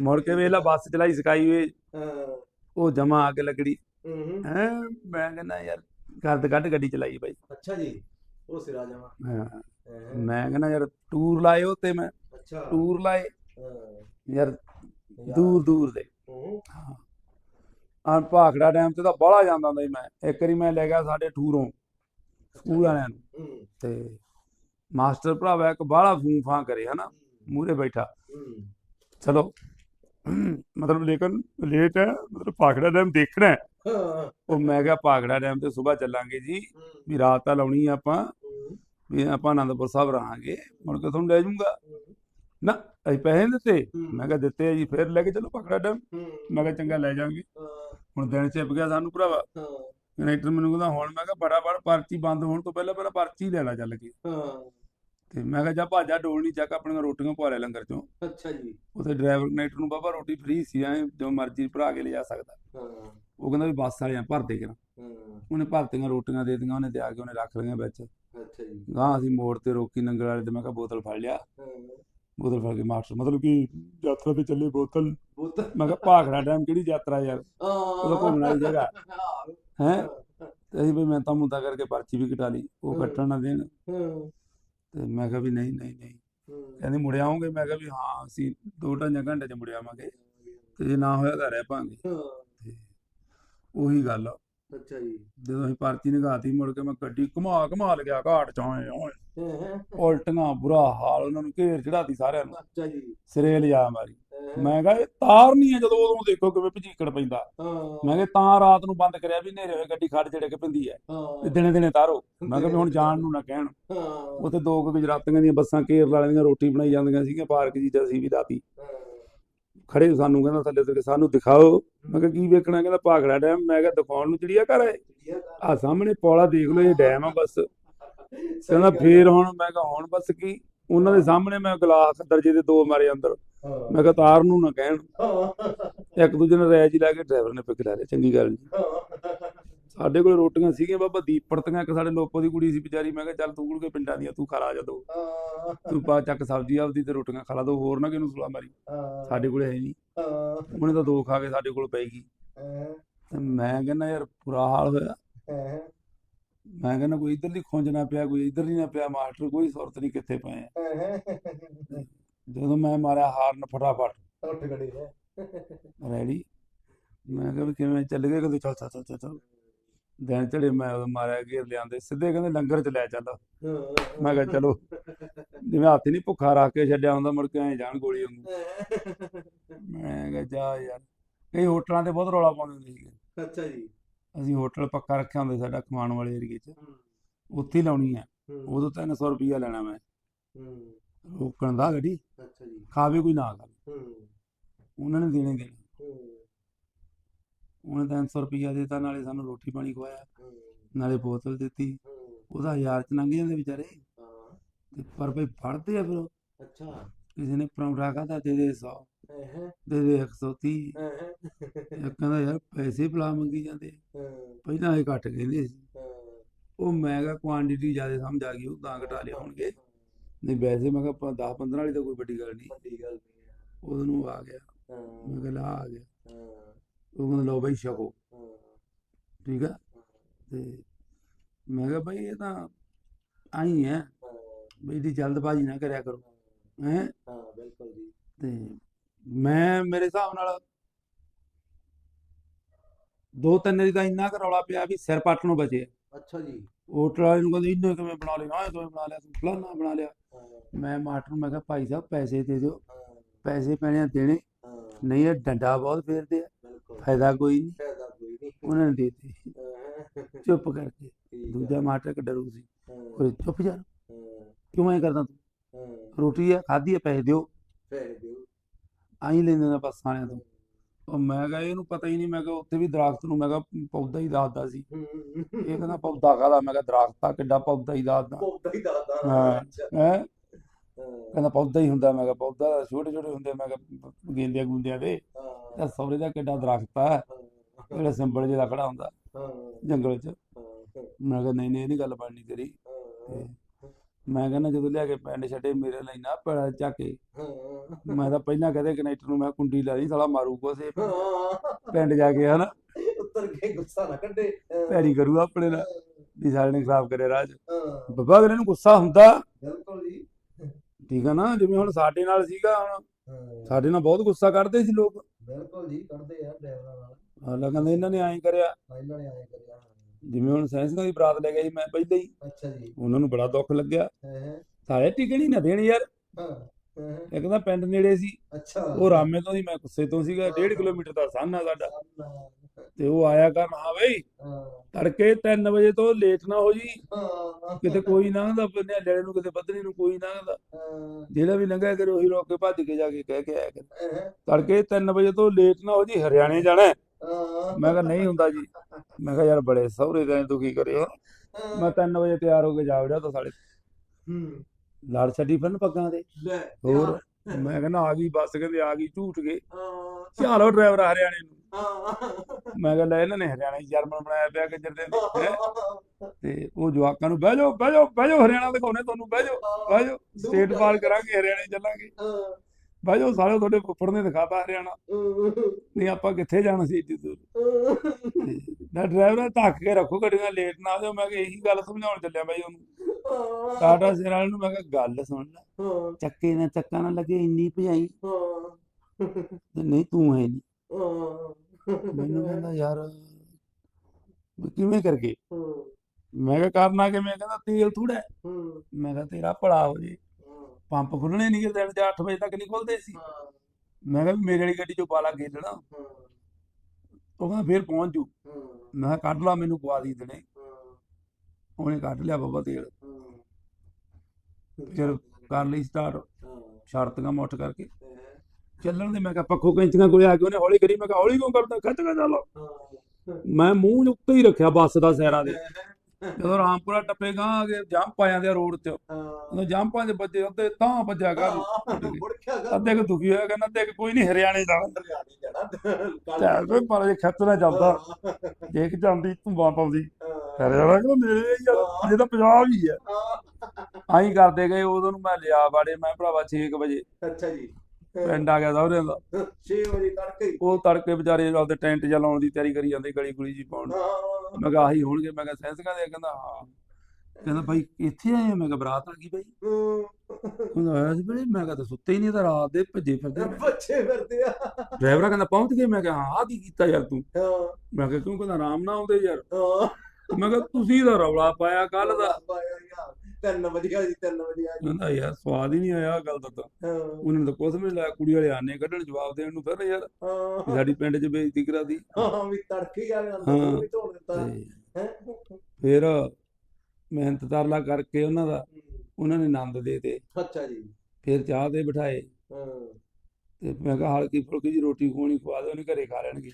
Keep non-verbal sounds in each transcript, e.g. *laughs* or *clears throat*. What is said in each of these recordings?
ਮੁੜ ਕੇ ਵੇਖ ਲਾ ਬੱਸ ਚਲਾਈ ਸਕਾਈ ਵੇ ਹਾਂ। ਉਹ ਜਮਾ ਅੱਗ ਲੱਗੜੀ ਹੂੰ ਹੈ ਮੈਂ ਕਹਿੰਦਾ ਯਾਰ ਗਰਦ ਕੱਢ ਗੱਡੀ ਚਲਾਈ ਬਾਈ। ਅੱਛਾ ਜੀ ਉਹ ਸਿਰਾ ਹਾਂ, ਮੈਂ ਕਹਿੰਦਾ ਯਾਰ ਟੂਰ ਉਹ ਤੇ ਮੈਂ। ਅੱਛਾ। ਟੂਰ ਲਾਏ। ਯਾਰ ਦੂਰ ਦੂਰ ਦੇ। ਹੂੰ, ਆਂ ਭਾਖੜਾ ਡੈਮ ਤੇ ਤਾਂ ਬਾਹਲਾ ਜਾਂਦਾ ਹੁੰਦਾ ਸੀ ਮੈਂ। ਇੱਕ ਵਾਰੀ ਮੈਂ ਲੈ ਗਿਆ ਸਾਡੇ ਟੂਰੋਂ ਸਕੂਲ ਵਾਲਿਆਂ ਨੂੰ। ਤੇ ਮਾਸਟਰ ਭਰਾਵਾ ਇੱਕ ਬਾਹਲਾ ਫੂੰ ਫਾਂ ਕਰੇ ਹਨਾ। ਮੂਰੇ ਬੈਠਾ। ਚਲੋ। *clears throat* ਮਤਲਬ ਲੇਕਿਨ ਲੇਟ ਹੈ ਮਤਲਬ ਭਾਖੜਾ ਡੈਮ ਦੇਖਣਾ ਹੈ। ਉਹ ਮੈਂ ਕਿਹਾ ਭਾਖੜਾ ਡੈਮ ਤੇ ਸਵੇਰ ਚੱਲਾਂਗੇ ਜੀ ਵੀ ਰਾਤ ਤਾਂ ਲਾਉਣੀ ਆ ਆਪਾਂ ਵੀ ਆਪਾਂ ਆਨੰਦਪੁਰ ਸਾਹਿਬ ਰਹਾਂਗੇ ਮੁੜ ਕੇ ਤੁਹਾਨੂੰ ਲੈ ਜਾਊਂਗਾ। ਨਾ ਅਸੀਂ ਪੈਸੇ ਦਿੱਤੇ। ਮੈਂ ਕਿਹਾ ਦਿੱਤੇ ਆ ਜੀ ਫਿਰ ਲੈ ਕੇ ਚਲੋ ਭਾਖੜਾ ਡੈਮ ਮੈਂ ਕਿਹਾ ਚੰਗਾ ਲੈ ਜਾਾਂਗੇ ਹੁਣ ਦਿਨ ਚਿਪ ਗਿਆ ਸਾਨੂੰ ਭਰਾਵਾ। ਕਨੈਕਟਰ ਮੈਨੂੰ ਕਹਿੰਦਾ ਹੁਣ ਮੈਂ ਕਿਹਾ ਬੜਾ ਬੜਾ ਪਰਚੀ ਬੰਦ ਹੋਣ ਤੋਂ ਪਹਿਲਾਂ ਪਹਿਲਾਂ ਪਰਚੀ ਲੈ ਲੈ ਚੱਲ ਕੇ। ਹਾਂ, ਤੇ ਮੈਂ ਕਿਹਾ ਜਾ ਭਾਜਾ ਡੋਲ ਨਹੀਂ ਚੱਕ ਆਪਣੀਆਂ ਰੋਟੀਆਂ ਪਵਾ ਲੈ ਲੰਗਰ ਚੋਂ। ਅੱਛਾ ਜੀ। ਉੱਥੇ ਡਰਾਈਵਰ ਕਨੈਕਟਰ ਨੂੰ ਬਾਬਾ ਰੋਟੀ ਫ੍ਰੀ ਸੀ ਐ ਜੋ ਮਰਜ਼ੀ ਭਰਾ ਕੇ ਲਿਜਾ ਸਕਦਾ। ਹਾਂ, ਉਹ ਕਹਿੰਦਾ ਵੀ ਬੱਸ ਵਾਲਿਆਂ ਭਰ ਦੇ ਕਿਰਾ। ਹਾਂ, ਉਹਨੇ ਭਰਤੀਆਂ ਰੋਟੀਆਂ ਦੇ ਦਿੱਤੀਆਂ ਉਹਨੇ ਤੇ ਆ ਕੇ ਉਹਨੇ ਰੱਖ ਲਈਆਂ ਵਿੱਚ। ਅੱਛਾ ਜੀ। ਗਾਂ ਅਸੀਂ ਮੋੜ ਤੇ ਰੋਕੀ ਨੰਗਲ ਵਾਲੇ ਤੇ ਮੈਂ ਕਿਹਾ ਬੋਤਲ ਫੜ ਲਿਆ। ਹਾਂ, ਬੋਤਲ ਫੜ ਕੇ ਮਾਸਟਰ ਮਤਲਬ ਕਿ ਯਾਤਰਾ ਤੇ ਚੱਲੇ ਬੋਤਲ। ਬਹੁਤ ਮੈਂ ਕਿਹਾ ਭਾਖੜਾ ਡੈਮ ਕਿਹੜੀ ਯਾਤਰਾ ਯਾਰ? ਉਹ ਘੁੰਮਣ ਵਾਲੀ ਜਗ੍ਹਾ। ਹੈ। ਤੇ ਅਸੀਂ ਵੀ ਮੈਂ ਤਾਂ ਮੁੰਦਾ ਕਰਕੇ ਪਰਚੀ ਵੀ ਕਟਾ ਲਈ ਉਹ। ਕੱਟਣ ਨਾ ਦੇਣ। ਹਾਂ, ਤੇ ਮੈਂ ਕਿਹਾ ਵੀ ਨਹੀਂ ਨਹੀਂ ਨਹੀਂ। ਕਹਿੰਦੇ ਮੁੜ ਆਉਂਗੇ ਮੈਂ ਕਿਹਾ ਵੀ ਹਾਂ ਅਸੀਂ ਦੋ ਢਾਈਆਂ ਘੰਟੇ ਚ ਮੁੜ ਆਵਾਂਗੇ ਤੇ ਜੇ ਨਾ ਹੋਇਆ ਤਾਂ ਰਹਿ ਪਾਂਗੇ। ਤੇ ਉਹੀ ਗੱਲ ਆ। ਅੱਛਾ ਜੀ। ਜਦੋਂ ਅਸੀਂ ਪਰਚੀ ਨਿਗਾਤੀ ਮੁੜ ਕੇ ਮੈਂ ਗੱਡੀ ਘੁਮਾ ਘੁਮਾ ਲਗਿਆ ਘਾਟ ਚੋਂ ਓਏ ਹਾਂ, ਹਾਂ, ਉਲਟੀਆਂ ਬੁਰਾ ਹਾਲ ਉਹਨਾਂ ਨੂੰ ਘੇਰ ਚੜਾਤੀ ਸਾਰਿਆਂ ਨੂੰ। ਅੱਛਾ ਜੀ। ਸਿਰੇ ਲਿਜਾ ਮਾਰੀ। ਮੈਂ ਕਿਹਾ ਇਹ ਤਾਰ ਨਹੀਂ ਹੈ ਜਦੋਂ ਉਦੋਂ ਦੇਖੋ ਕਿਵੇਂ ਭਜੀਕੜ ਪੈਂਦਾ। ਮੈਂ ਕਿਹਾ ਤਾਂ ਰਾਤ ਨੂੰ ਬੰਦ ਕਰਿਆ ਵੀ ਹਨੇਰੇ ਹੋਏ ਗੱਡੀ ਖੜ ਜਿਹੜੇ ਕਿ ਪੈਂਦੀ ਹੈ। ਦਿਨੇ ਦਿਨੇ ਤਾਰੋ। ਮੈਂ ਕਿਹਾ ਵੀ ਹੁਣ ਜਾਣ ਨੂੰ ਨਾ ਕਹਿਣ। ਉੱਥੇ ਦੋ ਕੁ ਗੁਜਰਾਤੀਆਂ ਦੀਆਂ ਬੱਸਾਂ ਕੇਰਲ ਵਾਲਿਆਂ ਦੀਆਂ ਰੋਟੀ ਬਣਾਈ ਜਾਂਦੀਆਂ ਸੀਗੀਆਂ ਪਾਰਕ ਜੀ ਤੇ ਅਸੀਂ ਵੀ ਰਾਤੀ। ਖੜੇ ਸਾਨੂੰ ਕਹਿੰਦਾ ਥੱਲੇ ਉਤਰ ਕੇ ਸਾਨੂੰ ਦਿਖਾਓ। ਮੈਂ ਕਿਹਾ ਕੀ ਵੇਖਣਾ? ਕਹਿੰਦਾ ਭਾਖੜਾ ਡੈਮ। ਮੈਂ ਕਿਹਾ ਦਿਖਾਉਣ ਨੂੰ ਚਿੜੀਆ ਘਰ ਹੈ। ਆ ਸਾਹਮਣੇ ਪੌਲਾ ਦੇਖ ਲਓ ਇਹ ਡੈਮ ਆ ਬਸ। ਕਹਿੰਦਾ ਫੇਰ ਹੁਣ ਮੈਂ ਕਿਹਾ ਹੁਣ ਬਸ ਕੀ? ਉਹਨਾਂ ਦੇ ਸਾਹਮਣੇ ਮੈਂ ਗਲਾਸ ਦਰਜੇ ਦੇ ਦੋ ਮਾਰੇ ਅੰਦਰ। ਮੈਂ ਕਿਹਾ ਤਾਰ ਨੂੰ ਨਾ ਕਹਿਣ। ਇੱਕ ਦੂਜੇ ਨੇ ਰੈਜ ਹੀ ਲਾ ਕੇ ਡਰਾਈਵਰ ਨੇ ਪਿਕ ਲਾ ਲਿਆ ਚੰਗੀ ਗੱਲ ਹਾਂ, ਸਾਡੇ ਕੋਲ ਰੋਟੀਆਂ ਸੀਗੀਆਂ ਬਾਬਾ ਦੀਪ ਪੜਤੀਆਂ ਇੱਕ ਸਾਡੇ ਲੋਪੋ ਦੀ ਕੁੜੀ ਸੀ ਵਿਚਾਰੀ ਮੈਂ ਕਿਹਾ ਚੱਲ ਤੂੰ ਕੁੜ ਕੇ ਪਿੰਡਾਂ ਦੀਆਂ ਤੂੰ ਖਾ ਲਾ ਜਦੋਂ ਹਾਂ, ਤੂੰ ਪਾ ਚੱਕ ਸਬਜ਼ੀ ਆਪਦੀ ਤੇ ਰੋਟੀਆਂ ਖਾ ਲਾ ਦੋ ਹੋਰ ਨਾ ਕਿਹਨੂੰ ਸੁਲਾ ਮਾਰੀ। ਸਾਡੇ ਕੋਲ ਹੈ ਨਹੀਂ। ਉਹਨੇ ਤਾਂ ਦੋ ਖਾ ਕੇ ਸਾਡੇ ਕੋਲ ਪੈ ਗਈ। ਮੈਂ ਕਹਿੰਦਾ ਯਾਰ ਬੁਰਾ ਹਾਲ ਹੋਇਆ। ਮੈਂ ਕਹਿੰਦਾ ਕੋਈ ਇੱਧਰ ਦੀ ਨਾ ਪਿਆ ਕੋਈ ਇੱਧਰ ਨਹੀਂ ਨਾ ਪਿਆ ਮਾਸਟਰ ਕੋਈ ਸੁਰਤ ਨਹੀਂ ਕਿੱਥੇ ਪਏ ਆ। *laughs* ਜਦੋਂ ਮੈਂ ਮਾਰਿਆ ਹਾਰਨ ਫਟਾਫਟ। ਉੱਠ ਖੜੇ ਹੈ। ਰੈਡੀ ਮੈਂ ਕਿਹਾ ਕਿਵੇਂ ਚੱਲ ਗਏ ਕਹਿੰਦੇ ਚੱਲ ਚੱਲ ਚੱਲ ਦਿਨ ਚੜੇ ਮੈਂ ਉਦੋਂ ਮਾਰਿਆ ਘੇਰ ਲਿਆਂਦੇ ਸਿੱਧੇ ਕਹਿੰਦੇ ਲੰਗਰ ਚ ਲੈ ਚੱਲ। ਮੈਂ ਕਿਹਾ ਚਲੋ। ਜਿਵੇਂ ਹੱਥ ਨਹੀਂ ਭੁੱਖਾ ਰੱਖ ਕੇ ਛੱਡਿਆ ਹੁੰਦਾ ਮੁੜ ਕੇ ਐ ਜਾਣ ਗੋਲੀ ਵਾਂਗੂ। *laughs* ਮੈਂ ਕਿਹਾ ਜਾ ਯਾਰ। ਕਈ ਹੋਟਲਾਂ ਤੇ ਬਹੁਤ ਰੌਲਾ ਪਾਉਂਦੇ ਹੁੰਦੇ ਸੀਗੇ। ਅੱਛਾ ਜੀ। ਅਸੀਂ ਹੋਟਲ ਪੱਕਾ ਰੱਖਿਆ ਹੁੰਦਾ ਸਾਡਾ ਕਮਾਉਣ ਵਾਲੇ ਏਰੀਏ 'ਚ। ਉੱਥੇ ਹੀ ਲਾਉਣੀ ਹੈ। ਉਦੋਂ 300 ਰੁਪਈਆ ਲੈਣਾ ਮੈਂ। ਰੋਕਣ ਦਾ ਗੱਡੀ। ਅੱਛਾ ਜੀ। ਖਾਵੇ ਕੋਈ ਨਾ ਖਾਵੇ। ਉਹਨਾਂ ਨੇ ਦੇਣੇ ਦੇਣੇ। ਉਹਨੇ 300 ਰੁਪਈਆ ਦਿੱਤਾ ਨਾਲੇ ਸਾਨੂੰ ਰੋਟੀ ਪਾਣੀ ਖਵਾਇਆ। ਨਾਲੇ ਬੋਤਲ ਦਿੱਤੀ। ਉਹਦਾ ਹਜ਼ਾਰ ਚ ਲੰਘ ਜਾਂਦੇ ਵਿਚਾਰੇ। ਤੇ ਪਰ ਭਈ ਫੜਦੇ ਆ ਫਿਰ। ਅੱਛਾ। ਕਿਸੇ ਨੇ ਪਰੌਂਠਾ ਖਾਧਾ ਦੇ ਦੇ 100 ਹਾਂ, ਦੇ ਦੇ 130 ਹਾਂ, ਇੱਕ ਕਹਿੰਦਾ ਯਾਰ ਪੈਸੇ ਭਲਾ ਮੰਗੀ ਜਾਂਦੇ ਹਾਂ, ਪਹਿਲਾਂ ਇਹ ਘੱਟ ਕਹਿੰਦੇ ਸੀ ਉਹ ਮੈਂ ਕਿਹਾ ਕੁਆਂਟੀਟੀ ਜ਼ਿਆਦਾ ਸਮਝ ਆ ਗਈ ਉਹ ਤਾਂ ਘਟਾ ਲਿਆ ਹੋਣਗੇ। ਨਹੀਂ ਵੈਸੇ ਮੈਂ ਕਿਹਾ 10 15 ਵਾਲੀ ਤਾਂ ਕੋਈ ਵੱਡੀ ਗੱਲ ਨਹੀਂ। ਵੱਡੀ ਗੱਲ ਨਹੀਂ ਨੂੰ ਆ ਗਿਆ। ਮੈਂ ਕਿਹਾ ਲਾ ਆ ਗਿਆ। ਉਹ ਕਹਿੰਦਾ ਲਓ ਬਈ ਛਕੋ। ਠੀਕ ਆ? ਤੇ ਮੈਂ ਕਿਹਾ ਬਈ ਇਹ ਤਾਂ ਆਈ ਹਾਂ, ਬਈ ਦੀ ਜਲਦਬਾਜ਼ੀ ਨਾ ਕਰਿਆ ਕਰੋ। ਹੈ? ਹਾਂ ਬਿਲਕੁਲ ਜੀ। ਤੇ ਮੈਂ ਮੇਰੇ ਹਿਸਾਬ ਨਾਲ ਦੋ ਤਿੰਨ ਵਾਰੀ ਤਾਂ ਇੰਨਾ ਕੁ ਰੌਲਾ ਪਿਆ ਵੀ ਸਿਰ ਪੱਟ ਨੂੰ ਬਚੇ ਅੱਛਾ ਜੀ। ਹੋਟਲ ਵਾਲੇ ਨੂੰ ਕਹਿੰਦੇ ਇੰਨੇ ਕਿਵੇਂ ਬਣਾ ਲਿਆ? ਆਏ ਕਿਵੇਂ ਬਣਾ ਲਿਆ? ਤੂੰ ਫਲਾਨਾ ਬਣਾ ਲਿਆ? ਮੈਂ ਮਾਸਟਰ ਨੂੰ ਮੈਂ ਕਿਹਾ ਭਾਈ ਸਾਹਿਬ ਪੈਸੇ ਦੇ ਦਿਓ। ਪੈਸੇ ਪੈਣੇ ਦੇਣੇ। ਨਹੀਂ ਇਹ ਡੰਡਾ ਬਹੁਤ ਫੇਰਦੇ ਆ। ਫਾਇਦਾ ਕੋਈ ਨਹੀਂ। ਫਾਇਦਾ ਕੋਈ ਨਹੀਂ। ਉਹਨਾਂ ਨੇ ਦੇ ਦਿੱਤੀ ਚੁੱਪ ਕਰਕੇ। ਦੂਜਾ ਮਾਸਟਰ ਇੱਕ ਡਰੂ ਸੀ। ਉਹ ਚੁੱਪ ਜਾ। ਕਿਉਂ ਐ ਕਰਦਾ ਤੂੰ? ਰੋਟੀ ਆ ਖਾਧੀ ਆ ਪੈਸੇ ਦਿਓ। ਆਈ ਲੈਂਦੇ ਨੇ ਬਸ ਸਾਲਿਆਂ ਤੋਂ। ਉਹ ਮੈਂ ਕਿਹਾ ਇਹਨੂੰ ਪਤਾ ਹੀ ਨਹੀਂ ਮੈਂ ਕਿਹਾ ਉੱਥੇ ਵੀ ਦਰਖਤ ਨੂੰ ਮੈਂ ਕਿਹਾ ਪੌਦਾ ਹੀ ਦੱਸਦਾ ਸੀ। ਇਹ ਕਹਿੰਦਾ ਪੌਦਾ ਕਾਹਦਾ? ਮੈਂ ਕਿਹਾ ਦਰਖਤ ਆ ਕਿੱਡਾ ਪੌਦਾ ਹੀ ਦੱਸਦਾ। ਪੌਦਾ ਹੀ ਦਾਦਾ ਹਾਂ। ਕਹਿੰਦਾ ਪੌਦਾ ਹੀ ਹੁੰਦਾ ਮੈਂ ਕਿਹਾ ਪੌਦਾ ਛੋਟੇ ਛੋਟੇ ਹੁੰਦੇ ਮੈਂ ਕਿਹਾ ਗੇਂਦਿਆਂ ਗੁੰਦਿਆਂ ਦੇ। ਹਾਂ, ਤਾਂ ਸੌਰੇ ਦਾ ਕਿੱਡਾ ਦਰਖਤ ਆ ਜਿਹੜਾ ਸਿੰਬਲ ਜਿਹਾ ਖੜਾ ਹੁੰਦਾ ਹਾਂ, ਜੰਗਲ 'ਚ। ਮੈਂ ਕਿਹਾ ਨਹੀਂ ਨਹੀਂ ਇਹ ਨਹੀਂ ਗੱਲ ਬਣਨੀ ਤੇਰੀ। ਮੈਂ ਕਹਿੰਦਾ ਜਦੋਂ ਲਿਆ ਕੇ ਪਿੰਡ ਛੱਡੇ ਮੇਰੇ ਲਈ ਨਾ ਪੜਾ ਚੱਕੇ ਹਾਂ। ਮੈਂ ਤਾਂ ਪਹਿਲਾਂ ਕਹਦੇ ਕਨੈਕਟਰ ਨੂੰ ਮੈਂ ਕੁੰਡੀ ਲਾ ਲਈ ਸਾਲਾ ਮਾਰੂ ਕੋਸੇ ਪਿੰਡ ਜਾ ਕੇ ਹਨਾ। ਉੱਤਰ ਕੇ ਗੁੱਸਾ ਨਾ ਕੱਢੇ। ਭੈੜੀ ਕਰੂ ਆਪਣੇ ਨਾਲ ਵੀ ਸਾਲੇ ਨੇ ਖਰਾਬ ਕਰਿਆ ਰਾਜ। ਬੱਬਾ ਅਗਲੇ ਨੂੰ ਗੁੱਸਾ ਹੁੰਦਾ। ਬਿਲਕੁਲ ਜੀ। ਠੀਕ ਆ ਨਾ ਜਿਵੇਂ ਹੁਣ ਸਾਡੇ ਨਾਲ ਸੀਗਾ ਹੁਣ। ਸਾਡੇ ਨਾਲ ਬਹੁਤ ਗੁੱਸਾ ਕਰਦੇ ਸੀ ਲੋਕ। ਬਿਲਕੁਲ ਜੀ ਕੱਢਦੇ ਆ ਡਰਾਈਵਰਾਂ ਨਾਲ। ਹਾਲਾ ਕਹਿੰਦੇ ਇਹਨਾਂ ਨੇ ਐਂ ਕਰਿਆ। ਇਹਨਾਂ ਨੇ ਕਰਿਆ। ਜਿਵੇਂ ਹੁਣ ਸੈਂਸਿੰਗਾਂ ਦੀ ਬਰਾਤ ਲੈ ਗਿਆ ਸੀ ਮੈਂ ਪਹਿਲਾਂ ਹੀ। ਅੱਛਾ ਜੀ। ਉਹਨਾਂ ਨੂੰ ਬੜਾ ਦੁੱਖ ਲੱਗਿਆ। ਹਾਂ ਹਾਂ, ਸਾਰੇ ਟਿਕਣੀ ਨਾ ਦੇਣ ਯਾਰ। ਹਾਂ ਹਾਂ, ਇੱਕ ਤਾਂ ਪਿੰਡ ਨੇੜੇ ਸੀ। ਅੱਛਾ। ਉਹ ਰਾਮੇ ਤੋਂ ਸੀ ਮੈਂ ਗੁੱਸੇ ਤੋਂ ਸੀਗਾ। 1.5 ਕਿਲੋਮੀਟਰ ਦਾ ਸਾਨਾ ਸਾਡਾ। ਹਾਂ, ਤੇ ਉਹ ਆਇਆ ਕਰਨ ਹਾਂ ਬਈ ਹਾਂ, ਤੜਕੇ 3 ਵਜੇ ਤੋਂ ਲੇਟ ਨਾ ਹੋ ਜੀ। ਹਾਂ, ਕਿਤੇ ਕੋਈ ਲੰਘਦਾ ਬੰਨਿਆ ਲੈਣੇ ਨੂੰ ਕਿਤੇ ਬੱਦਨੀ ਨੂੰ ਕੋਈ ਲੰਘਦਾ ਹਾਂ, ਜਿਹੜਾ ਵੀ ਲੰਘਿਆ ਕਰੇ ਉਹੀ ਰੋਕ ਕੇ ਭੱਜ ਕੇ ਜਾ ਕੇ ਕਹਿ ਕੇ ਆਇਆ ਕਰ। ਹਾਂ, ਤੜਕੇ 3 ਵਜੇ ਤੋਂ ਲੇਟ ਨਾ ਹੋ ਜੀ ਹਰਿਆਣੇ ਜਾਣਾ ਹੈ। ਹਾਂ, ਮੈਂ ਕਿਹਾ ਨਹੀਂ ਹੁੰਦਾ ਜੀ। ਮੈਂ ਕਿਹਾ ਯਾਰ ਬੜੇ ਸਹੁਰੇ ਦੇ ਦੁਖੀ ਕਰਿਓ? ਮੈਂ 3 ਵਜੇ ਤਿਆਰ ਹੋ ਕੇ ਜਾ ਵੜਿਆ ਤਾਂ ਸਾਲੇ ਹੂੰ। ਲੜ ਛੱਡੀ ਫਿਰਨ ਪੱਗਾਂ ਦੇ ਹੋਰ ਮੈਂ ਕਹਿੰਦਾ ਆ ਗਈ ਬੱਸ ਕਹਿੰਦੇ ਆ ਗਈ ਝੂਠ ਗਏ ਹਾਂ। ਚਲੋ ਡਰਾਈਵਰ ਹਰਿਆਣੇ ਨੂੰ। ਮੈਂ ਕਿਹਾ ਲੈ ਇਹਨਾਂ ਨੇ ਹਰਿਆਣੇ ਜਰਮਨ ਬਣਾਇਆ ਪਿਆ ਕਿ ਹੈਂ? ਤੇ ਉਹ ਜਵਾਕਾਂ ਨੂੰ ਬਹਿ ਜਾਓ ਬਹਿ ਜਾਓ ਬਹਿ ਜਾਓ ਹਰਿਆਣਾ ਦਿਖਾਉਣੇ ਤੁਹਾਨੂੰ ਬਹਿ ਜਾਓ ਬਹਿ ਜਾਓ। ਸਟੇਟ ਪਾਰ ਕਰਾਂਗੇ ਹਰਿਆਣੇ ਚੱਲਾਂਗੇ। ਬਹਿ ਉਹ ਸਾਰੇ ਤੁਹਾਡੇ ਫੁੱਫੜ ਨੇ ਦਿਖਾਤਾ ਹਰਿਆਣਾ। ਨਹੀਂ, ਆਪਾਂ ਕਿੱਥੇ ਜਾਣਾ ਸੀ ਇੱਡੀ ਦੂਰ? ਨਾ ਡਰਾਈਵਰ ਧੱਕ ਕੇ ਰੱਖੋ ਗੱਡੀਆਂ, ਲੇਟ ਨਾ ਹੋ ਜਾਓ ਮੈਂ ਕਿਹਾ ਇਹੀ ਗੱਲ ਸਮਝਾਉਣ ਚੱਲਿਆ ਬਾਈ ਉਹਨੂੰ। ਟਾਟਾ ਸਿਰ ਨੂੰ ਮੈਂ ਕਿਹਾ, ਗੱਲ ਸੁਣ ਲੈ। ਚੱਕੇ ਨਾ ਚੱਕਾ ਨਾ ਲੱਗੇ, ਇੰਨੀ ਭਜਾਈ। ਨਹੀਂ, ਤੂੰ ਹੈ ਨਹੀਂ। ਮੈਨੂੰ ਕਹਿੰਦਾ, ਯਾਰ ਕਿਵੇਂ ਕਰਕੇ? ਮੈਂ ਕਿਹਾ, ਕਰਨਾ ਕਿਵੇਂ? ਕਹਿੰਦਾ, ਤੇਲ ਥੋੜਾ ਮੈਂ ਕਿਹਾ, ਤੇਰਾ ਭਲਾ ਹੋ ਜੇ। ਪੰਪ ਖੁੱਲਣੇ ਨਹੀਂ ਕਿ ਦਿਨ ਚ 8 ਵਜੇ ਤੱਕ ਨਹੀਂ ਖੁੱਲਦੇ ਸੀ। ਮੈਂ ਕਿਹਾ ਵੀ ਮੇਰੇ ਵਾਲੀ ਗੱਡੀ ਚੋਂ ਬਾਲਾ ਖੇਲਣਾ ਉਹ ਕਹਿੰਦਾ ਫੇਰ ਪਹੁੰਚ ਜੂ ਮੈਂ ਕਿਹਾ ਕੱਢ ਲਾ ਮੈਨੂੰ ਪਵਾ ਦੀ ਦੇਣੇ ਉਹਨੇ ਕੱਢ ਲਿਆ ਬਾਬਾ ਤੇਲ। ਫਿਰ ਕਰ ਲਈ ਸਟਾਰਟ ਸ਼ਰਤੀਆਂ ਮੁੱਠ ਕਰਕੇ। ਚੱਲਣ ਦੇ ਮੈਂ ਕਿਹਾ ਪੱਖੋ ਕੈਂਚੀਆਂ ਕੋਲੇ ਆ ਕੇ ਉਹਨੇ ਹੌਲੀ ਕਰੀ। ਮੈਂ ਕਿਹਾ ਹੌਲੀ ਕਿਉਂ ਕਰਦਾ? ਖਿੱਚ ਕੇ ਚੱਲ। ਮੈਂ ਮੂੰਹ ਉੱਤੇ ਹੀ ਰੱਖਿਆ ਬੱਸ ਦਾ ਸੈਰਾ ਦੇ। ਜਦੋਂ ਰਾਮਪੁਰਾ ਟੱਪੇ ਗਾਂ ਆ ਕੇ ਜੰਪ ਆ ਜਾਂਦੇ ਆ ਰੋਡ ਤੇ। ਉਹ ਜੰਪਾਂ ਦੇ ਵੱਜੇ ਅੱਧੇ ਤਾਂ ਵੱਜਿਆ ਗਾ ਅੱਧੇ ਕੁ ਦੁਖੀ ਹੋਇਆ ਕਹਿੰਦਾ ਕੁ ਕੋਈ ਨਹੀਂ ਹਰਿਆਣੇ ਜਾਣਾ। ਤੇ ਕੋਈ ਪਰ ਜੇ ਜਾਂਦਾ। ਕਿ ਜਾਂਦੀ ਧੁੰਬਾਂ ਪਾਉਂਦੀ। ਹਰਿਆਣਾ ਹੀ ਆ ਅਜੇ ਤਾਂ ਪੰਜਾਬ ਹੀ ਆ। ਆਈ ਕਰਦੇ ਗਏ ਉਦੋਂ ਨੂੰ ਮੈਂ ਲਿਆ ਬਾੜੇ ਮੈਂ ਭਰਾਵਾ 6 ਵਜੇ। ਅੱਛਾ ਜੀ। ਪਿੰਡ ਆ ਗਿਆ ਸਹੁਰਿਆਂ ਦਾ। 6 ਵਜੇ ਤੜਕੇ। ਉਹ ਤੜਕੇ ਵਿਚਾਰੇ ਆਪਦੇ ਟੈਂਟ ਜਿਹਾ ਲਾਉਣ ਦੀ ਤਿਆਰੀ ਕਰੀ ਜਾਂਦੇ ਗਲੀ ਗੁਲੀ ਜੀ ਪਾਉਣ। ਮੈਂ ਕਿਹਾ ਆਹੀ ਹੋਣਗੇ। ਮੈਂ ਕਿਹਾ ਸੈਂਸਕਾਂ ਦੇ ਕਹਿੰਦਾ ਹਾਂ। ਕਹਿੰਦਾ ਭਾਈ ਇੱਥੇ ਆਏ ਆ? ਮੈਂ ਕਿਹਾ ਬਰਾਤ ਆ ਗਈ ਭਾਈ ਕਹਿੰਦਾ ਆਇਆ ਸੀ ਬੜੇ ਮੈਂ ਕਿਹਾ ਤਾਂ ਸੁੱਤੇ ਹੀ ਨਹੀਂ ਤਾਂ ਰਾਤ ਦੇ ਭੱਜੇ ਫਿਰਦੇ ਬੱਚੇ ਫਿਰਦੇ ਆ। ਡਰਾਈਵਰ ਕਹਿੰਦਾ ਪਹੁੰਚ ਗਏ? ਮੈਂ ਕਿਹਾ ਹਾਂ ਆਹ ਕੀ ਕੀਤਾ ਯਾਰ ਤੂੰ? ਮੈਂ ਕਿਹਾ ਕਿਉਂ? ਕਹਿੰਦਾ ਆਰਾਮ ਨਾਲ ਆਉਂਦੇ ਯਾਰ। ਮੈਂ ਕਿਹਾ ਤੁਸੀਂ ਦਾ ਰੌਲਾ ਪਾਇਆ ਕੱਲ ਦਾ। ਤਿੰਨ ਵਧੀਆ ਜੀ ਤਿੰਨ ਵਧੀਆ ਜੀ। ਕਹਿੰਦਾ ਯਾਰ ਸਵਾਦ ਹੀ ਨਹੀਂ ਆਇਆ ਆਹ ਗੱਲ ਦਾ ਤਾਂ। ਹਾਂ। ਉਹਨਾਂ ਕੁਛ ਵੀ ਲਾਇਆ ਕੁੜੀ ਵਾਲੇ ਆਨੇ ਕੱਢਣ ਜਵਾਬ ਦੇਣ ਨੂੰ ਫਿਰ ਯਾਰ। ਵੀ ਹਾਂ। ਸਾਡੀ ਪਿੰਡ 'ਚ ਬੇਇੱਜ਼ਤੀ ਕਰਾਦੀ ਹਾਂ ਵੀ ਤੜਕੇ ਹੀ ਆ ਜਾਂਦਾ ਹਾਂ। ਉਹ ਵੀ ਧੋਣ ਦਿੱਤਾ। ਤੇ ਹੈ? ਫਿਰ ਮਿਹਨਤ ਤਰਲਾ ਕਰਕੇ ਉਹਨਾਂ ਦਾ ਉਹਨਾਂ ਨੇ ਆਨੰਦ ਦੇ ਤੇ। ਅੱਛਾ ਜੀ। ਫਿਰ ਚਾਹ ਤੇ ਬਿਠਾਏ। ਹਾਂ। ਤੇ ਮੈਂ ਕਿਹਾ ਹਲਕੀ ਫੁਲਕੀ ਜੀ ਰੋਟੀ ਖੋਣੀ ਖਵਾ ਦੇ ਉਹਨੇ ਘਰੇ ਖਾ ਲੈਣਗੇ।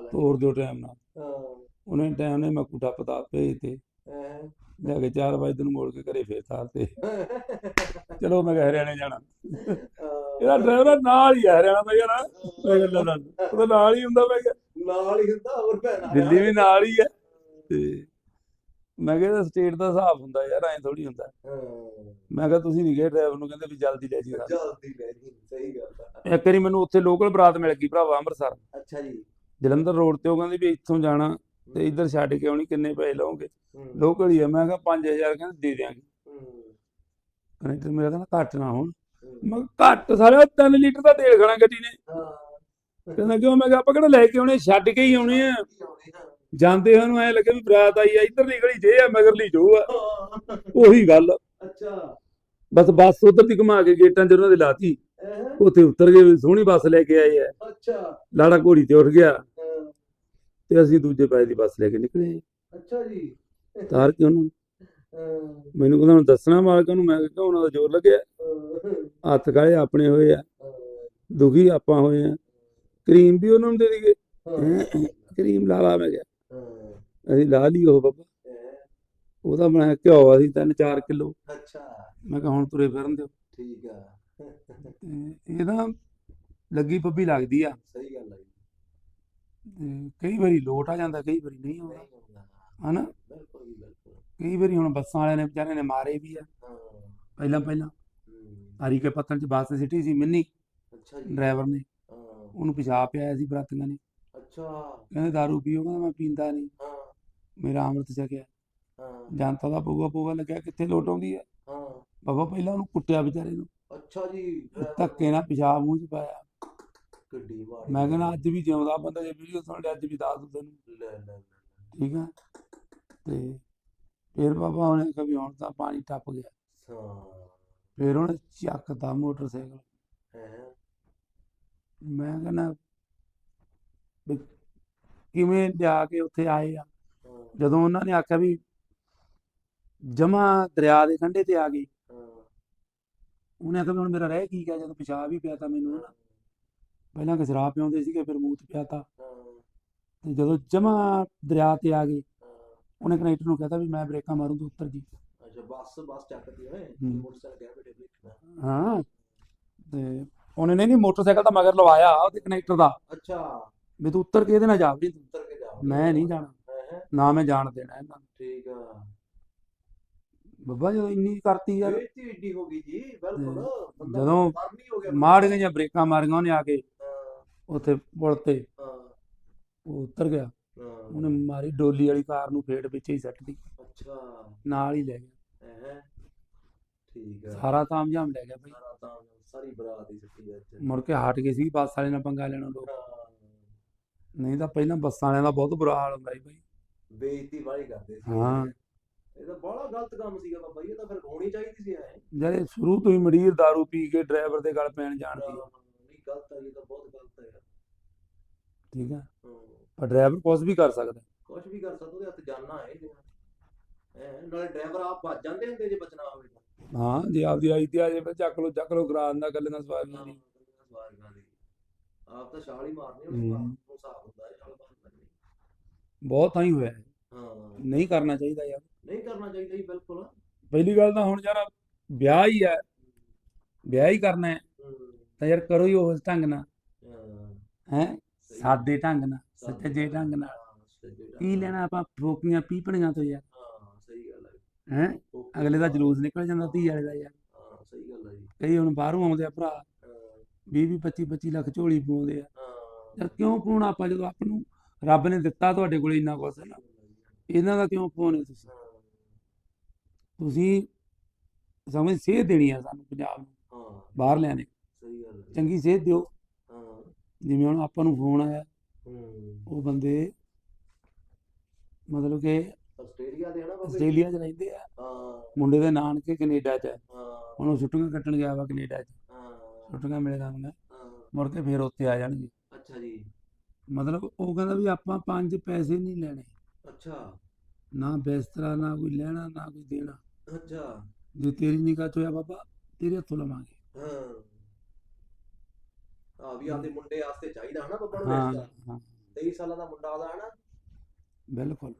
ਲੈ ਤੋਰ ਦਿਓ ਟਾਈਮ ਨਾਲ। ਹਾਂ। ਉਹਨੇ ਟਾਈਮ ਨੇ ਮੈਂ ਕੁੱਟਾ ਪਤਾ ਭੇਜ ਤੇ ਜਾ ਕੇ 4 ਵਜੇ ਨੂੰ ਮੋੜ ਕੇ ਘਰੇ ਫੇਰ ਤਾਰ ਤੇ। ਚਲੋ ਮੈਂ ਕਿਹਾ ਹਰਿਆਣੇ ਜਾਣਾ। ਇਹਦਾ ਡਰਾਈਵਰ ਨਾਲ ਹੀ ਆ ਹਰਿਆਣਾ ਦਾ ਯਾਰ ਮੈਂ ਕਿਹਾ ਲੈ ਲੈ ਉਹਦਾ ਨਾਲ ਹੀ ਹੁੰਦਾ ਮੈਂ ਕਿਹਾ। ਨਾਲ ਹੀ ਹੁੰਦਾ ਹੋਰ ਭੈਣਾ ਦਿੱਲੀ ਵੀ ਨਾਲ ਹੀ ਹੈ ਤੇ ਮੈਂ ਕਿਹਾ ਸਟੇਟ ਦਾ ਹਿਸਾਬ ਹੁੰਦਾ ਯਾਰ ਐਂ ਥੋੜੀ ਹੁੰਦਾ। ਮੈਂ ਕਿਹਾ ਤੁਸੀਂ ਨਹੀਂ ਗਏ ਡਰਾਈਵਰ ਨੂੰ ਕਹਿੰਦੇ ਵੀ ਜਲਦੀ ਲੈ ਜੀ। ਜਲਦੀ ਲੈ ਜੀ ਸਹੀ ਗੱਲ ਆ। ਇੱਕ ਵਾਰੀ ਮੈਨੂੰ ਉੱਥੇ ਲੋਕਲ ਬਰਾਤ ਮਿਲ ਗਈ ਭਰਾਵਾ ਅੰਮ੍ਰਿਤਸਰ। ਅੱਛਾ ਜੀ। ਜਲੰਧਰ ਰੋਡ ਤੇ ਉਹ ਕਹਿੰਦੇ ਵੀ ਇੱਥੋਂ ਜਾਣਾ। ਤੇ ਇੱਧਰ ਛੱਡ ਕੇ ਆਉਣੀ ਕਿੰਨੇ ਪੈਸੇ ਲਓਗੇ? ਲੋਕਲ ਹੀ ਆ ਮੈਂ ਕਿਹਾ 5000 ਕਹਿੰਦੇ ਦੇ ਦਿਆਂਗੇ। ਹੂੰ, ਕਨੈਕਟਰ ਮੇਰਾ ਕਹਿੰਦਾ ਘੱਟ ਨਾ ਹੋਣ। ਮੈਂ ਘੱਟ ਸਾਰਾ 3 ਲੀਟਰ ਦਾ ਤੇਲ ਖਾਣਾ ਗੱਡੀ ਨੇ। ਹਾਂ। ਕਹਿੰਦਾ ਕਿਉਂ? ਮੈਂ ਕਿਹਾ ਆਪਾਂ ਕਿਹੜਾ ਲੈ ਕੇ ਆਉਣੇ ਛੱਡ ਕੇ ਹੀ ਆਉਣੇ ਆ। ਜਾਂਦੇ ਸਾਨੂੰ ਐ ਲੱਗੇ ਵੀ ਬਰਾਤ ਆਈ ਆ ਇੱਧਰਲੀ ਗਲੀ ਜੇ ਆ ਮਗਰਲੀ ਜੋ ਆ। ਉਹੀ ਗੱਲ। ਅੱਛਾ। ਬਸ ਬੱਸ ਉਧਰ ਦੀ ਘੁਮਾ ਕੇ ਗੇਟਾਂ 'ਚ ਉਹਨਾਂ ਦੇ ਲਾਤੀ। ਉੱਥੇ ਉਤਰ ਗਏ ਸੋਹਣੀ ਬੱਸ ਲੈ ਕੇ ਆਏ ਆ। ਅੱਛਾ। ਲਾੜਾ ਘੋੜੀ ਤੇ ਉੱਠ ਗਿਆ। ਤੇ ਅਸੀਂ ਦੂਜੇ ਪਾਸੇ ਦੀ ਬੱਸ ਲੈ ਕੇ ਨਿਕਲੇ। ਅੱਛਾ ਜੀ। ਤਾਰ ਕੇ ਉਹਨੂੰ। ਮੈਨੂੰ ਕਹਿੰਦਾ ਹੁਣ ਦੱਸਣਾ ਮਾਲਕਾਂ ਨੂੰ ਮੈਂ ਕਿਹਾ ਉਹਨਾਂ ਦਾ ਜ਼ੋਰ ਲੱਗਿਆ। ਹੱਥ ਕਾਲੇ ਆਪਣੇ ਹੋਏ ਆ। ਦੁਖੀ ਆਪਾਂ ਹੋਏ ਆ। ਕਰੀਮ ਵੀ ਉਹਨਾਂ ਨੂੰ ਦੇ ਦਈਏ। ਕਰੀਮ ਲਾ ਲਾ ਮੈਂ ਹਾਂ, ਅਸੀਂ ਲਾ ਲਈ ਉਹ ਬਾਬਾ। ਉਹਦਾ ਬਣਾਇਆ ਘਿਓ ਆ ਸੀ 3-4 ਕਿਲੋ। ਅੱਛਾ। ਮੈਂ ਕਿਹਾ ਹੁਣ ਤੁਰੇ ਫਿਰਨ ਦਿਓ। ਠੀਕ ਆ। ਤੇ ਇਹ ਨਾ ਲੱਗੀ ਪੱਬੀ ਲੱਗਦੀ ਆ। ਸਹੀ ਗੱਲ ਜੀ। ਤੇ ਕਈ ਵਾਰੀ ਲੋਟ ਆ ਜਾਂਦਾ ਕਈ ਵਾਰੀ ਨਹੀਂ ਆਉਂਦਾ। ਹਨਾ? ਬਿਲਕੁਲ ਜੀ ਬਿਲਕੁਲ ਕਈ ਵਾਰੀ ਹੁਣ ਬੱਸਾਂ ਵਾਲਿਆਂ ਨੇ ਵਿਚਾਰਿਆਂ ਨੇ ਮਾਰੇ ਵੀ ਆ। ਹਾਂ ਪਹਿਲਾਂ ਪਹਿਲਾਂ। ਹੂੰ, ਹਰੀ ਕੇ ਪੱਤਨ ਚ ਬੱਸ ਸਿੱਟੀ ਸੀ ਮਿੰਨੀ। ਅੱਛਾ ਜੀ। ਡਰਾਈਵਰ ਨੇ। ਹਾਂ। ਉਹਨੂੰ ਪਿਸ਼ਾਬ ਪਿਆਇਆ ਸੀ ਬਰਾਤੀਆਂ ਨੇ। ਅੱਛਾ। ਕਹਿੰਦੇ ਦਾਰੂ ਪੀਓ ਕਹਿੰਦਾ ਮੈਂ ਪੀਂਦਾ ਨਹੀਂ। ਹਾਂ। ਮੇਰਾ ਅੰਮ੍ਰਿਤ ਛਕਿਆ। ਹਾਂ। ਜਨਤਾ ਦਾ ਪਊਆ ਪਊਆ ਲੱਗਿਆ ਕਿੱਥੇ ਲੋਟ ਆਉਂਦੀ ਹੈ ਹਾਂ। ਬਾਬਾ ਪਹਿਲਾਂ ਉਹਨੂੰ ਕੁੱਟਿਆ ਵਿਚਾਰੇ ਨੂੰ। ਅੱਛਾ ਜੀ। ਧੱਕੇ ਨਾਲ ਪਿਸ਼ਾਬ ਮੂੰਹ ਚ ਪਾਇਆ। ਮੈਂ ਕਹਿੰਦਾ ਅੱਜ ਵੀ ਜਿਉਂਦਾ ਬੰਦਾ ਜੇ ਵੀਡੀਓ ਸੁਣ ਲਿਆ ਅੱਜ ਵੀ ਦੱਸ ਦੂ ਤੈਨੂੰ ਲੈ ਲੈ ਲੈ ਠੀਕ ਆ? ਤੇ ਫਿਰ ਬਾਬਾ ਉਹਨੇ ਕभी ਹੁਣ ਤਾਂ ਪਾਣੀ ਟੱਪ ਗਿਆ। ਹਾਂ। ਫਿਰ ਉਹਨੇ ਚੱਕਤਾ ਮੋਟਰਸਾਈਕਲ। ਹੈ? ਮੈਂ ਕਹਿੰਦਾ ਵੀ ਕਿਵੇਂ ਲਿਆ ਕੇ ਉੱਥੇ ਆਏ ਆ? ਜਦੋਂ ਉਹਨਾਂ ਨੇ ਆਖਿਆ ਵੀ ਜਮਾ ਦਰਿਆ ਦੇ ਕੰਢੇ ਤੇ ਆ ਗਏ। ਹਾਂ। ਉਹਨੇ ਆਖਿਆ ਵੀ ਹੁਣ ਮੇਰਾ ਰਹਿ ਕੀ ਗਿਆ? ਜਦੋਂ ਪਿਸ਼ਾਬ ਹੀ ਪਿਆ ਤਾਂ ਮੈਨੂੰ ਹਨਾ ਪਹਿਲਾਂ ਕਿ ਸ਼ਰਾਬ ਪਿਆਉਂਦੇ ਸੀਗੇ ਫਿਰ ਮੂਤ ਪਿਆਤਾ। ਤੇ ਜਦੋਂ ਜਮਾ ਦਰਿਆ ਤੇ ਆ ਗਏ ਉਹਨੇ ਕਨੈਕਟਰ ਨੂੰ ਕਹਤਾ ਵੀ ਮੈਂ ਬ੍ਰੇਕਾਂ ਮਾਰੂ ਤੂੰ ਉੱਤਰ ਜੀ। ਅੱਛਾ ਬੱਸ ਬੱਸ ਚੱਕਦੀ ਓਏ ਹੂੰ। ਮੋਟਰਸਾਈਕਲ ਗਿਆ ਬੇਟੇ ਦੇਖਣਾ ਹਾਂ। ਤੇ ਉਹਨੇ ਨਹੀਂ ਮੋਟਰਸਾਈਕਲ ਤਾਂ ਮਗਰ ਲਵਾਇਆ ਉਹਦੇ ਕਨੈਕਟਰ ਦਾ। ਅੱਛਾ। ਵੀ ਤੂੰ ਉੱਤਰ ਕੇ ਇਹਦੇ ਨਾਲ ਜਾ ਵੀ। ਤੂੰ ਉੱਤਰ ਕੇ ਜਾ। ਮੈਂ ਨਹੀਂ ਜਾਣਾ। ਨਾ ਮੈਂ ਜਾਣ ਦੇਣਾ ਇਹਨਾਂ ਨੂੰ। ਠੀਕ ਆ। ਬੱਬਾ ਜਦੋਂ ਇੰਨੀ ਕਰਤੀ ਯਾਰ। ਏਡੀ ਹੋ ਗਈ ਜੀ ਬਿਲਕੁਲ। ਜਦੋਂ ਮਰਨੀ ਹੋ ਗਿਆ। ਮਾੜੀਆਂ ਜਿਹੀਆਂ ਬ੍ਰੇਕਾਂ ਮਾਰੀਆਂ ਉਹਨੇ ਆ ਕੇ। ਉੱਥੇ ਪੁਲ ਤੇ ਹਾਂ। ਉਹ ਉੱਤਰ ਗਿਆ। ਉਹਨੇ ਮਾਰੀ ਡੋਲੀ ਵਾਲੀ ਕਾਰ ਨੂੰ ਫੇਟ ਵਿੱਚ ਹੀ ਸੱਟਦੀ ਅੱਛਾ। ਨਾਲ ਹੀ ਲੈ ਗਿਆ। ਹੈ? ਠੀਕ ਆ। ਸਾਰਾ ਤਾਮਝਾਮ ਲੈ ਗਿਆ ਬਈ। ਸਾਰਾ ਤਾਂ ਸਾਰੀ ਬਰਾਤ ਹੀ ਸਿੱਟੀ ਵਿੱਚ ਮੁੜ ਕੇ ਹਟ ਗਏ ਸੀ ਬੱਸ ਵਾਲੇ ਨਾਲ ਪੰਗਾ ਲੈਣਾ ਲੋਕ। ਹਾਂ, ਨਹੀਂ ਤਾਂ ਪਹਿਲਾਂ ਬੱਸਾਂ ਵਾਲਿਆਂ ਦਾ ਬਹੁਤ ਬੁਰਾ ਹਾਲ ਹੁੰਦਾ ਸੀ ਬਈ। ਬੇਇੱਜ਼ਤੀ ਵਾਲੀ ਕਰਦੇ ਸੀ। ਹਾਂ। ਇਹ ਤਾਂ ਬੜਾ ਗਲਤ ਕੰਮ ਸੀਗਾ ਬਾਬਾ ਜੀ ਇਹ ਤਾਂ ਫਿਰ ਹੋਣੀ ਚਾਹੀਦੀ ਸੀ ਐ। ਜਿਹੜੇ ਸ਼ੁਰੂ ਤੋਂ ਹੀ ਮਡੀਰ दारू ਪੀ ਕੇ ਡਰਾਈਵਰ ਦੇ ਗਲ ਪੈਣ ਜਾਣਦੀ ਗਲਤ ਹੈ ਇਹ ਤਾਂ ਬਹੁਤ ਗਲਤ ਹੈ ਠੀਕ ਹੈ ਹਾਂ। ਪਰ ਡਰਾਈਵਰ ਕੁਝ ਵੀ ਕਰ ਸਕਦਾ। ਕੁਝ ਵੀ ਕਰ ਸਕਦਾ ਉਹਦੇ ਹੱਥ ਜਾਨਾ ਹੈ ਜਿਵੇਂ। ਹੈ ਨਾਲੇ ਡਰਾਈਵਰ ਆਪ ਭੱਜ ਜਾਂਦੇ ਹੁੰਦੇ ਜੇ ਬਚਣਾ ਹੋਵੇ ਤਾਂ। ਹਾਂ ਜੇ ਆਪਦੀ ਆਈ ਤੇ ਆ ਜੇ ਚੱਕ ਲੋ ਚੱਕ ਲੋ ਕਰਾ ਦਿੰਦਾ ਗੱਲਾਂ ਦੀ। ਸਵਾਰੀਆਂ ਦੀ। ਆਪ ਤਾਂ ਛਾਲ ਹੀ ਮਾਰਨੀ। ਉਹ ਹਿਸਾਬ ਹੁੰਦਾ ਛਾਲ ਮਾਰਨੀ ਬਹੁਤ ਹੀ ਹੋਇਆ ਹੈ। ਨਹੀਂ ਕਰਨਾ ਚਾਹੀਦਾ ਯਾਰ। ਨਹੀਂ ਕਰਨਾ ਚਾਹੀਦਾ ਜੀ ਬਿਲਕੁਲ। ਪਹਿਲੀ ਗੱਲ ਤਾਂ ਹੁਣ ਯਾਰ ਵਿਆਹ ਹੀ ਹੈ। ਵਿਆਹ ਹੀ ਕਰਨਾ ਹੂੰ। ਤਾਂ ਯਾਰ ਕਰੋ ਹੀ ਉਸ ਢੰਗ ਨਾਲ। ਹਾਂ। ਸਾਦੇ ਢੰਗ ਨਾਲ ਸੱਚੇ ਢੰਗ ਨਾਲ ਕੀ। ਲੈਣਾ ਆਪਾਂ ਫੋਕੀਆਂ ਪੀਪਣੀਆਂ ਤੋਂ ਯਾਰ। ਹਾਂ ਸਹੀ ਗੱਲ ਹੈ ਹੈ? ਓਕੇ। ਅਗਲੇ ਦਾ ਜਲੂਸ ਨਿਕਲ ਜਾਂਦਾ ਧੀ ਵਾਲੇ ਦਾ ਯਾਰ। ਹਾਂ ਸਹੀ ਗੱਲ ਹੈ ਜੀ। ਕਈ ਹੁਣ ਬਾਹਰੋਂ ਆਉਂਦੇ ਆ ਭਰਾ। ਹਾਂ। 20 20 25 25 ਲੱਖ ਝੋਲੀ ਪਾਉਂਦੇ ਆ। ਯਾਰ ਕਿਉਂ ਪਾਉਣਾ ਆਪਾਂ ਜਦੋਂ ਆਪ ਨੂੰ ਰੱਬ ਨੇ ਦਿੱਤਾ ਤੁਹਾਡੇ ਕੋਲ ਇੰਨਾ ਹੈ ਨਾ? ਇਹਨਾਂ ਦਾ ਕਿਉਂ ਪਾਉਣੇ ਤੁਸੀਂ? ਤੁਸੀਂ ਸਮਝ ਸੇਧ ਦੇਣੀ ਆ ਸਾਨੂੰ ਪੰਜਾਬ ਨੂੰ। ਹਾਂ। ਬਾਹਰ ਲਿਆਣੇ ਸਹੀ ਗੱਲ ਹੈ। ਚੰਗੀ ਸੇਧ ਦਿਓ। ਹਾਂ। ਜਿਵੇਂ ਹੁਣ ਆਪਾਂ ਨੂੰ ਫੋਨ ਆਇਆ ਹੂੰ। ਉਹ ਬੰਦੇ ਮਤਲਬ ਕਿ ਆਸਟ੍ਰੇਲੀਆ ਦੇ ਹਨਾ ਬਾਬੇ ਆਸਟ੍ਰੇਲੀਆ 'ਚ ਰਹਿੰਦੇ ਆ। ਹਾਂ। ਮੁੰਡੇ ਦੇ ਨਾਨਕੇ ਕੈਨੇਡਾ 'ਚ ਹੈ। ਹਾਂ। ਹੁਣ ਉਹ ਛੁੱਟੀਆਂ ਕੱਟਣ ਗਿਆ ਵਾ ਕੈਨੇਡਾ 'ਚ। ਹਾਂ। ਛੁੱਟੀਆਂ ਮਿਲੇ ਜਾਣਗੀਆਂ। ਹਾਂ। ਮੁੜ ਕੇ ਫੇਰ ਉੱਥੇ ਆ ਜਾਣਗੇ। ਅੱਛਾ ਜੀ। ਮਤਲਬ ਉਹ ਕਹਿੰਦਾ ਵੀ ਆਪਾਂ ਪੰਜ ਪੈਸੇ ਨਹੀਂ ਲੈਣੇ। ਅੱਛਾ। ਨਾ ਬਿਸਤਰਾ ਨਾ ਕੋਈ ਲੈਣਾ ਨਾ ਕੋਈ ਦੇਣਾ। ਅੱਛਾ। ਜੇ ਤੇਰੀ ਨਿਗਾਹ 'ਚ ਹੋਇਆ ਬਾਬਾ ਤੇਰੇ ਹੱਥੋਂ ਲਵਾਂਗੇ। ਹਾਂ। ਆ ਵੀ ਆਪਦੇ ਮੁੰਡੇ ਵਾਸਤੇ ਚਾਹੀਦਾ ਹਨਾ ਬੱਬਾ ਨੂੰ ਹਾਂ ਹਾਂ। 23 ਸਾਲਾਂ ਦਾ ਮੁੰਡਾ ਉਹਦਾ ਹਨਾ। ਬਿਲਕੁਲ।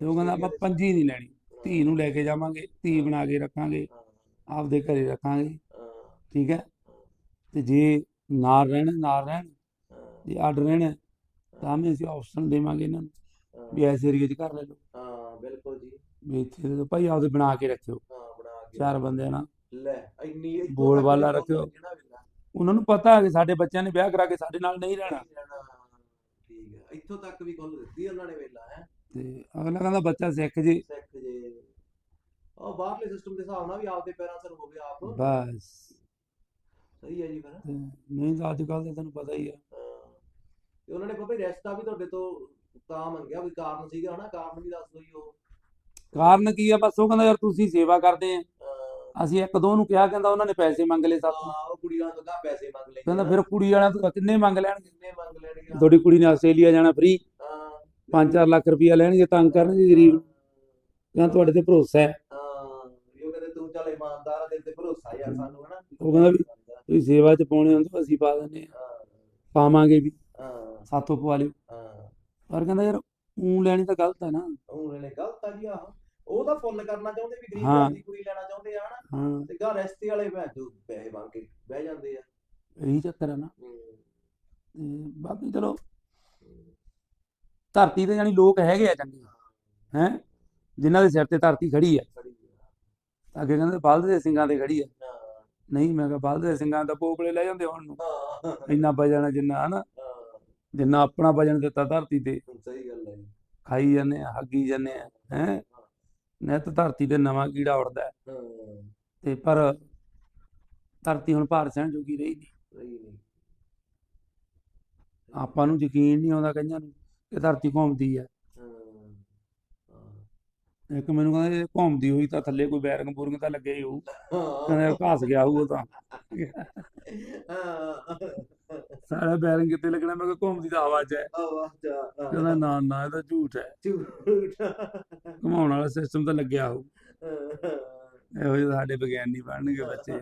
ਤੇ ਉਹ ਕਹਿੰਦਾ ਆਪਾਂ ਪੰਜੀ ਨਹੀਂ ਲੈਣੀ। ਧੀ ਨੂੰ ਲੈ ਕੇ ਜਾਵਾਂਗੇ ਧੀ ਬਣਾ ਕੇ ਰੱਖਾਂਗੇ ਹਾਂ, ਆਪਦੇ ਘਰੇ ਰੱਖਾਂਗੇ। ਹਾਂ, ਠੀਕ ਹੈ? ਤੇ ਜੇ ਨਾਲ ਰਹਿਣ ਨਾਲ ਰਹਿਣ। ਹਾਂ, ਜੇ ਅੱਡ ਰਹਿਣ ਤਾਂ ਵੀ ਅਸੀਂ ਆਪਸ਼ਨ ਦੇਵਾਂਗੇ ਇਹਨਾਂ ਨੂੰ। ਹਾਂ, ਵੀ ਐਸੇ ਏਰੀਏ 'ਚ ਘਰ ਲੈ ਲਓ ਹਾਂ ਬਿਲਕੁਲ ਜੀ। ਵੀ ਇੱਥੇ ਦਿਓ ਭਾਈ ਆਪਦੇ ਬਣਾ ਕੇ ਰੱਖਿਓ। ਹਾਂ ਬਣਾ ਕੇ ਚਾਰ ਬੰਦਿਆਂ ਨਾਲ। ਲੈ ਇੰਨੀ ਬੋਲ ਵਾਲਾ ਰੱਖਿਓ। ਉਹਨਾਂ ਨੂੰ ਪਤਾ ਹੈ ਕਿ ਸਾਡੇ ਬੱਚਿਆਂ ਨੇ ਵਿਆਹ ਕਰਾ ਕੇ ਸਾਡੇ ਨਾਲ ਨਹੀਂ ਰਹਿਣਾ। ਠੀਕ ਹੈ ਇੱਥੋਂ ਤੱਕ ਵੀ ਖੁੱਲ ਦਿੱਤੀ ਉਹਨਾਂ ਨੇ ਵੇਲਾ ਹੈ। ਤੇ ਅਗਲਾ ਕਹਿੰਦਾ ਬੱਚਾ ਸਿੱਖ ਜੇ। ਸਿੱਖ ਜੇ। ਉਹ ਬਾਹਰਲੇ ਸਿਸਟਮ ਦੇ ਹਿਸਾਬ ਨਾਲ ਵੀ ਆਪਦੇ ਪੈਰਾਂ ਸਿਰ ਹੋਵੇ ਆਪ। ਬਸ। ਸਹੀ ਹੈ ਜੀ ਫਿਰ। ਨਹੀਂ ਤਾਂ ਅੱਜ ਕੱਲ੍ਹ ਤਾਂ ਤੁਹਾਨੂੰ ਪਤਾ ਹੀ ਹੈ ਹਾਂ। ਤੇ ਉਹਨਾਂ ਨੇ ਬਾਬੇ ਰੈਸਟਾ ਵੀ ਤੁਹਾਡੇ ਤੋਂ ਤਾਂ ਮੰਗਿਆ ਕੋਈ ਕਾਰਨ ਸੀਗਾ ਹਨਾ? ਕਾਰਨ ਵੀ ਦੱਸ ਦਿਓ ਜੀ ਉਹ। ਕਾਰਨ ਕੀ ਆ? ਬਸ ਉਹ ਕਹਿੰਦਾ ਯਾਰ ਤੁਸੀਂ ਸੇਵਾ ਕਰਦੇ ਆ। ਹਾਂ। ਅਸੀਂ ਇੱਕ ਦੋ ਨੂੰ ਕਿਹਾ ਕਹਿੰਦਾ ਉਹਨਾਂ ਨੇ ਪੈਸੇ ਮੰਗ ਲਏ ਸਾਥੋਂ ਹਾਂ, ਉਹ ਕੁੜੀਆਂ ਤੋਂ ਤਾਂ ਪੈਸੇ ਮੰਗ ਲੈਂਦੇ ਕਹਿੰਦਾ। ਫਿਰ ਕੁੜੀ ਵਾਲਿਆਂ ਤੋਂ ਕਿੰਨੇ ਮੰਗ ਲੈਣਗੇ? ਕਿੰਨੇ ਮੰਗ ਲੈਣਗੇ? ਤੁਹਾਡੀ ਕੁੜੀ ਨੇ ਆਸਟ੍ਰੇਲੀਆ ਜਾਣਾ ਫ੍ਰੀ ਹਾਂ। 5-4 ਲੱਖ ਰੁਪਇਆ ਲੈਣਗੇ ਤੰਗ ਕਰਨਗੇ ਗਰੀਬ। ਕਹਿੰਦਾ ਤੁਹਾਡੇ ਤੇ ਭਰੋਸਾ ਹੈ। ਹਾਂ ਉਹ ਕਹਿੰਦੇ ਤੂੰ ਚੱਲ ਇਮਾਨਦਾਰ ਆ, ਤੇਰੇ ਤੇ ਭਰੋਸਾ ਯਾਰ ਸਾਨੂੰ ਹਨਾ। ਉਹ ਕਹਿੰਦਾ ਵੀ ਤੁਸੀਂ ਸੇਵਾ 'ਚ ਪਾਉਣੇ ਹੁੰਦੇ ਅਸੀਂ ਪਾ ਦਿੰਦੇ ਆ। ਹਾਂ। ਪਾਵਾਂਗੇ ਵੀ। ਹਾਂ। ਸਾਥੋਂ ਪਵਾ ਲਿਓ। ਹਾਂ। ਪਰ ਕਹਿੰਦਾ ਯਾਰ ਊਂ ਲੈਣੀ ਤਾਂ ਗਲਤ ਹੈ ਨਾ। ਉਹਨਾਂ ਨੇ ਗਲਤ ਆ ਜੀ ਆਹ। ਉਹ ਤਾਂ ਫੁੱਲ ਕਰਨਾ ਚਾਹੁੰਦੇ ਵੀ ਗਰੀਬ ਹਾਂ। ਘਰ ਦੀ ਕੁੜੀ ਲੈਣਾ ਚਾਹੁੰਦੇ ਆ ਹਨਾ? ਹਾਂ। ਤੇ ਗਾ ਰਸਤੇ ਵਾਲੇ ਪੈਸੇ ਮੰਗ ਕੇ ਬਹਿ ਜਾਂਦੇ ਆ। ਇਹੀ ਚੱਕਰ ਹੈ ਨਾ। ਹੂੰ, ਤੇ ਬਾਕੀ ਚਲੋ ਹੂੰ, ਧਰਤੀ ਤੇ ਜਾਨੀ ਲੋਕ ਹੈਗੇ ਆ ਚੰਗੇ। ਹੈ। ਜਿਨ੍ਹਾਂ ਦੇ ਸਿਰ ਤੇ ਧਰਤੀ ਖੜੀ ਆ। ਅੱਗੇ ਕਹਿੰਦੇ ਬਲਦ ਦੇ ਸਿੰਘਾਂ ਤੇ ਖੜੀ ਆ। ਹਾਂ। ਨਹੀਂ ਮੈਂ ਕਿਹਾ ਬਲਦ ਦੇ ਸਿੰਘਾਂ ਦਾ ਪੋਪਲੇ ਲੈ ਜਾਂਦੇ ਹੁਣ ਨੂੰ। ਹਾਂ। ਇੰਨਾ ਵਜਣ ਜਿੰਨਾ ਹਨਾ? ਹਾਂ, ਜਿੰਨਾ ਆਪਣਾ ਵਜਣ ਦਿੱਤਾ ਧਰਤੀ ਤੇ। ਸਹੀ ਗੱਲ ਹੈ ਜੀ। ਖਾਈ ਜਾਂਦੇ ਆ ਹੱਗੀ ਜਾਂਦੇ ਆ ਹੈ? ਨਿੱਤ ਧਰਤੀ ਤੇ ਨਵਾਂ ਕੀੜਾ ਹੈ। ਹਾਂ। ਤੇ ਪਰ ਧਰਤੀ ਹੁਣ ਭਾਰ ਸਹਿਣ ਜੋਗੀ ਰਹੀ ਨਹੀਂ। ਸਹੀ ਨਹੀਂ। ਆਪਾਂ ਨੂੰ ਯਕੀਨ ਨਹੀਂ ਆਉਂਦਾ ਕਈਆਂ ਨੂੰ ਕਿ ਧਰਤੀ ਘੁੰਮਦੀ ਹਾਂ। ਇੱਕ ਮੈਨੂੰ ਕਹਿੰਦਾ ਇਹ ਘੁੰਮਦੀ ਹੋਈ ਤਾਂ ਥੱਲੇ ਕੋਈ ਬੈਰਿੰਗ ਬੂਰਿੰਗ ਤਾਂ ਲੱਗਿਆ ਹੀ ਹੋਊ। ਕਹਿੰਦਾ ਘਸ ਗਿਆ ਹੋਊ ਉਹ ਤਾਂ। ਹਾਂ। ਸਾਰਾ ਬੈਰਿੰਗ ਕਿੱਥੇ ਲੱਗਣਾ? ਮੈਂ ਕਿਹਾ ਘੁੰਮਦੀ ਤਾਂ ਹਵਾ 'ਚ ਹੈ ਆਵਾਜ਼ ਜਾ ਕਹਿੰਦਾ ਨਾ ਨਾ ਇਹ ਤਾਂ ਝੂਠ ਹੈ। ਝੂਠ। ਘੁਮਾਉਣ ਵਾਲਾ ਸਿਸਟਮ ਤਾਂ ਲੱਗਿਆ ਹੋਊ। ਇਹੋ ਜਿਹੇ ਸਾਡੇ ਵਿਗਿਆਨੀ ਬਣਨਗੇ ਬੱਚੇ।